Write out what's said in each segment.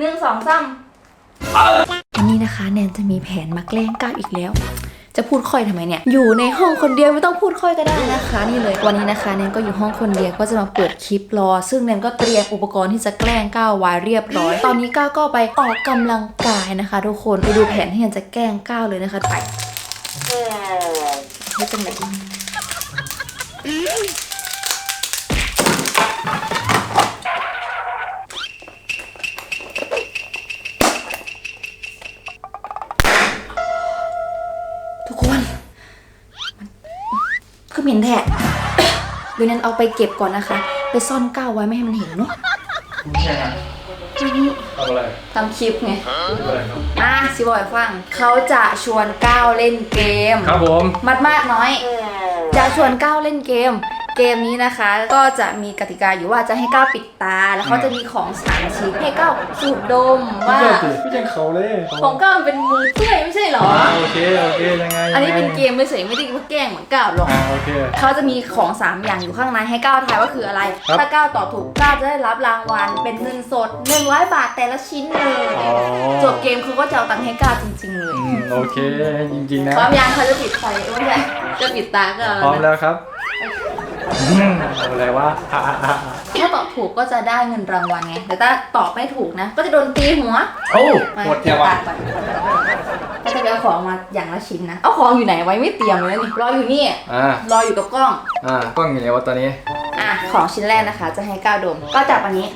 หนึ่งสองสามวันนี้นะคะแนนจะมีแผนมาแกล้งก้าวอีกแล้ว จะพูดค่อยทำไมเนี่ย อยู่ในห้องคนเดียวไม่ต้องพูดค่อยก็ได้นะคะ นี่เลยวันนี้นะคะแนนก็อยู่ห้องคนเดียวก็จะมาเปิดคลิปรอ ซึ่งแนนก็เตรียมอุปกรณ์ที่จะแกล้งก้าวไว้เรียบร้อย ตอนนี้ก้าวก็ไปออกกำลังกายนะคะ ทุกคนไปดูแผนที่แนนจะแกล้งก้าวเลยนะคะไปไม่เป็นไร ทุกคนคือเหม็นแท้เดี๋ยวนั้นเอาไปเก็บก่อนนะคะ ไปซ่อนก้าวไว้ไม่ให้มันเห็นเนาะใช่ครับทำอะไรทำคลิปไงทำอะไรครับมาสิบอยฟัง เขาจะชวนก้าวเล่นเกม ครับผม มัดมากน้อย จะชวนก้าวเล่นเกม เกมนี้นะคะก็จะมีกติกาอยู่ว่าจะให้ก้าวปิดตา แล้วเขาจะมีของสามชิ้นให้ก้าวสูดดมว่าไม่ใช่สิไม่ใช่เขาเลยของก้าวมันเป็นมือเปื่อยไม่ใช่เหรออ่าโอเคโอเคยังไงอันนี้เป็นเกมไม่เฉยไม่ได้ว่าแกล้งเหมือนก้าวหรอกอ่าโอเคเขาจะมีของ3อย่างอยู่ข้างในให้ก้าวทายว่าคืออะไรครับถ้าก้าวตอบถูกก้าวจะได้รับรางวัลเป็นเงินสด100บาทแต่ละชิ้นเลยอ๋อจบเกมเขาก็จะเอาตังค์ให้ก้าวจริง ๆ เลยอืมโอเคจริงๆนะพร้อมยังเขาจะปิดไฟเอ้ยไม่ใช่จะปิดตาก็เอาพร้อมนะแล้วครับ อืมเอาอะไรวะอ่าอ่าอ่าถ้าตอบถูกก็จะได้เงินรางวัลไง แต่ถ้าตอบไม่ถูกนะ ก็จะโดนตีหัวโอ้มาหมดแค่วะปิตาก่อนก็จะไปเอาของมาอย่างละชิ้นนะ เอาของอยู่ไหนไว้ไม่เตรียมเลยนี่รออยู่นี่ อ่ารออยู่กับกล้อง อ่ากล้องอยู่ไหนวะตอนนี้ อะ ของชิ้นแรกนะคะ จะให้ก้าวดม ก็จับอันนี้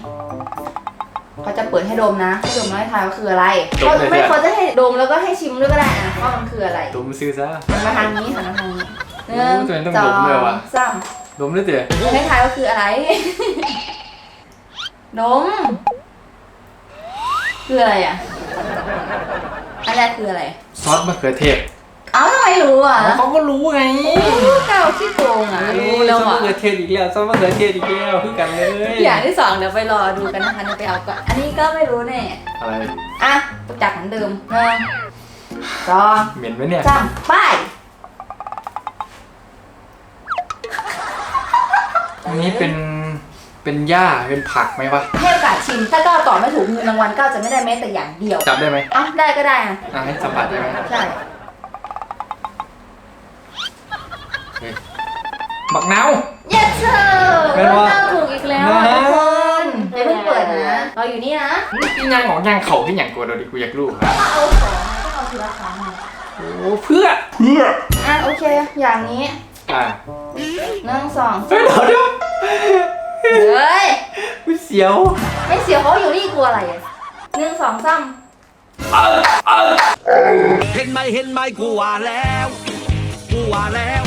เขาจะเปิดให้ดมนะให้ดมแล้วให้ทายว่าคืออะไรก็ไม่เขาจะให้ดมแล้วก็ให้ชิมด้วยก็ได้นะว่ามันคืออะไรดมซื้อซะ หันมาทางนี้หันมาทางนี้หนึ่งโอ้ยตัวนี้ต้องสอดมด้วยวะงสาม ดมด้วยเตี๋ยให้ทายว่าคืออะไรดมคืออะไรอะ อันแรกคืออะไร ซอสมะเขือเทศเอ้าทำไมรู้อะเขาก็รู้ไงเก้าขี้โกงอะรู้แล้วซอสอะมะเขือเทศอีกแล้วซอสมะเขือเทศอีกแล้วคือกันเลยอย่างที่สองเดี๋ยวไปรอดูกันนะคะเดี๋ยวไปเอาก่อนอันนี้ก็ไม่รู้แน่อะไรอะจับเหมือนเดิมหนึ่งสองเหม็นไหมเนี่ยสามไป อันนี้เป็นเป็นหญ้าเป็นผักไหมวะให้โอกาสชิม ถ้าก้าวตอบไม่ถูกเงินรางวัลก้าวจะไม่ได้แม้แต่อย่างเดียวจับได้ไหมอะได้ก็ได้นะอะให้สัมผัสได้ไหมใช่บักนาว yes sir แม่นวะก้าวถูกอีกแล้วอะนะทุกคนอย่าเพิ่งเปิดนะเราอยู่นี่นะนี่ย่างของย่างเขาที่อย่างกลัวเราดิกูอยากรู้ครับเอาของต้องเอาทีละครั้งนะโอ้เพื่อเพื่ออะโอเค อย่างนี้อะหนึ่งสองเฮ้ยเดี๋ยวเดี๋ยวเฮ้ยกูเสียว ไม่เสียวเขาอยู่นี่กลัวอะไรอะหนึ่งสองสามเห็นไหมเห็นไหมกูว่าแล้วกูว่าแล้ว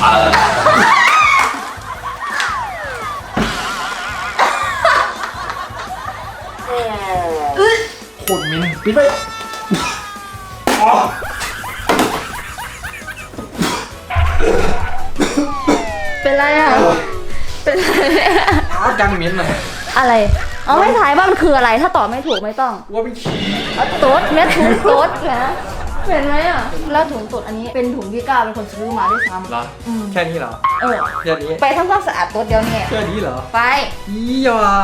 โคตรมินปิดไปอ๋อเป็นไรอะ เป็นไรอะอ้าวดังมินอะอะไร เอาให้ถ่ายว่ามันคืออะไร ถ้าตอบไม่ถูกไม่ต้องว่าเป็นขี้เอาต๊ดเม็ดถุงต๊ดนะเห็นไหมอะ แล้วถุงต๊ดอันนี้เป็นถุงที่ก้าวเป็นคนซื้อมาด้วยซ้เหรอำอืมแค่นี้เหรอเออ แค่นี้ไปทำความสะอาดต๊ดเดียวเนี่ยแค่นี้เหรอไป ยี่หว่า